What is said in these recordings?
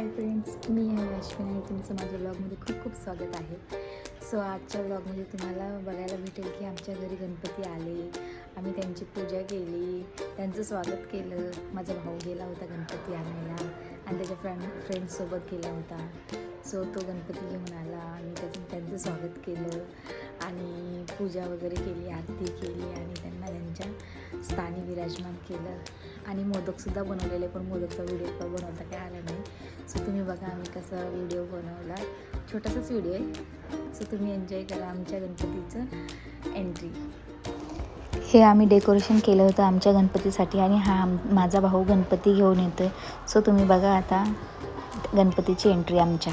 Hi friends मी आहे अश्विनी आणि तुमचं माझ्या ब्लॉगमध्ये खूप खूप स्वागत आहे. सो आजच्या ब्लॉगमध्ये तुम्हाला बघायला भेटेल की आमच्या घरी गणपती आले आम्ही त्यांची पूजा केली त्यांचं स्वागत केलं. माझा भाऊ गेला होता गणपती आणायला आणि त्याच्या फ्रेंड फ्रेंड्ससोबत गेला होता. सो तो गणपती घेऊन आला. आम्ही त्याचं त्यांचं स्वागत केलं. आणि पूजा वगैरे केली आरती केली आणि त्यांना त्यांच्या स्थानी विराजमान केलं. आणि मोदकसुद्धा बनवलेले पण मोदकचा व्हिडिओ पण बनवता काय आला नाही. सो तुम्ही बघा आम्ही कसा व्हिडिओ बनवला. छोटासाच व्हिडिओ आहे. सो तुम्ही एन्जॉय करा आमच्या गणपतीचं एंट्री हे आम्ही डेकोरेशन केलं होतं आमच्या गणपतीसाठी आणि हा माझा भाऊ गणपती घेऊन येतो सो तुम्ही बघा आता गणपतीची एंट्री आमच्या.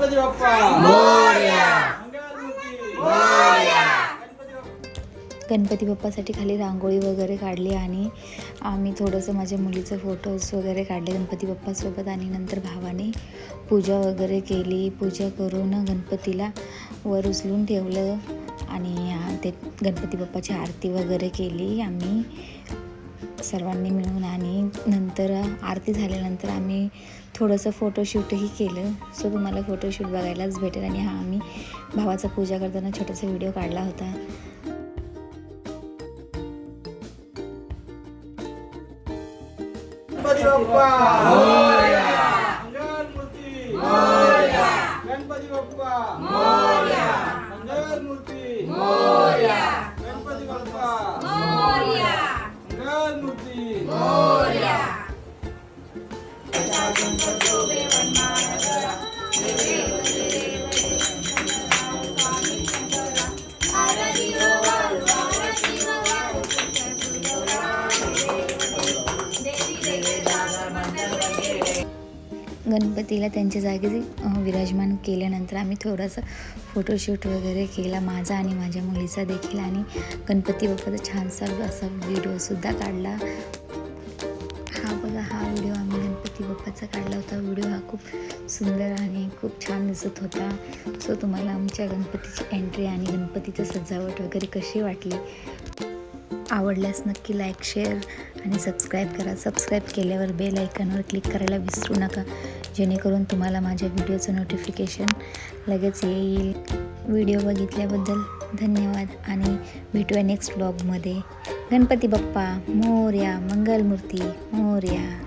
गणपती बाप्पा. मोरया. मंगलमूर्ती मोरया. गणपती बाप्पा गणपती बाप्पासाठी खाली रांगोळी वगैरे काढली आणि आम्ही थोडंसं माझ्या मुलीचे फोटोज वगैरे काढले गणपती बाप्पासोबत आणि नंतर भावाने पूजा वगैरे केली. पूजा करून गणपतीला वर उचलून ठेवलं आणि आ, ते गणपती बाप्पाची आरती वगैरे केली. आम्ही सर्वांनी मिळून आणि नंतर आरती झाल्यानंतर आम्ही थोडंसं फोटोशूटही केलं. सो तुम्हाला फोटोशूट बघायलाच भेटेल आणि हा आम्ही भावाचा पूजा करताना छोटासा व्हिडिओ काढला होता. गणपती बाप्पा! गणपतीला त्यांच्या जागी विराजमान केल्यानंतर आम्ही थोडंसं फोटोशूट वगैरे केला. माझा आणि माझ्या मुलीचा देखील. आणि गणपती बाप्पाचा छानसा असा व्हिडिओसुद्धा काढला. गणपती बाप्पाचा काढला होता. व्हिडिओ हा खूप सुंदर आणि खूप छान दिसत होता. सो तुम्हाला आमच्या गणपतीची एंट्री आणि गणपतीचं सजावट वगैरे कशी वाटली? आवडल्यास नक्की लाईक शेअर आणि सबस्क्राईब करा. सबस्क्राईब केल्यावर बेल आयकॉनवर क्लिक करायला विसरू नका. जेणेकरून तुम्हाला माझ्या व्हिडिओचं नोटिफिकेशन लगेच येईल. व्हिडिओ बघितल्याबद्दल धन्यवाद आणि भेटूया नेक्स्ट ब्लॉगमध्ये गणपती बाप्पा मोर्या मंगलमूर्ती मोर्या.